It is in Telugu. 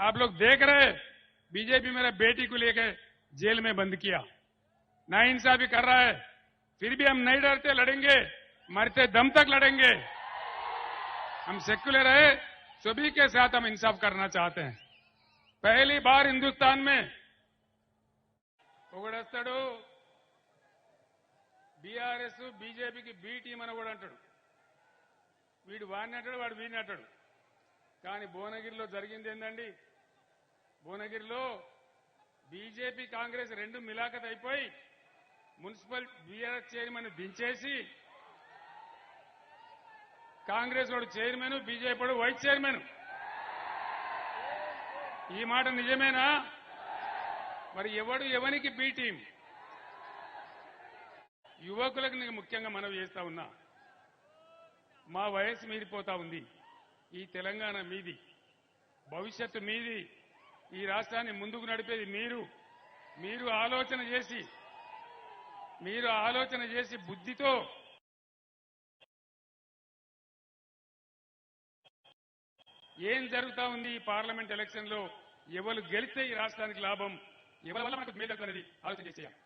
आप लोग देख रहे हैं, बीजेपी मेरे बेटी को लेकर जेल में बंद किया नाइंसाफी कर रहा है फिर भी हम नहीं डरते लड़ेंगे मरते दम तक लड़ेंगे हम सेक्युलर है सभी के साथ हम इंसाफ करना चाहते हैं पहली बार हिंदुस्तान में ఒకడొస్తాడు బీఆర్ఎస్ బీజేపీకి బి టీం అని కూడా అంటాడు వీడు వాడిని అంటాడు వాడు వీడిని అంటాడు కానీ భువనగిరిలో జరిగింది ఏందండి భువనగిరిలో బీజేపీ కాంగ్రెస్ రెండు మిలాఖత్ అయిపోయి మున్సిపల్ బీఆర్ఎస్ చైర్మన్ దించేసి కాంగ్రెస్ వాడు చైర్మన్ బీజేపీ వాడు వైస్ చైర్మన్. ఈ మాట నిజమేనా? మరి ఎవడు ఎవనికి బి టీం యువకులకు నేను ముఖ్యంగా మనవి చేస్తా ఉన్నా. మా వయసు మీరిపోతా ఉంది. ఈ తెలంగాణ మీది భవిష్యత్తు మీది ఈ రాష్ట్రాన్ని ముందుకు నడిపేది మీరు. మీరు ఆలోచన చేసి మీరు ఆలోచన చేసి బుద్ధితో ఏం జరుగుతా ఉంది ఈ పార్లమెంట్ ఎలక్షన్లో ఎవరు గెలిస్తే ఈ రాష్ట్రానికి లాభం? ఎవరి వల్ల మనకు మేలు అనేది ఆలోచన చేసేయాలి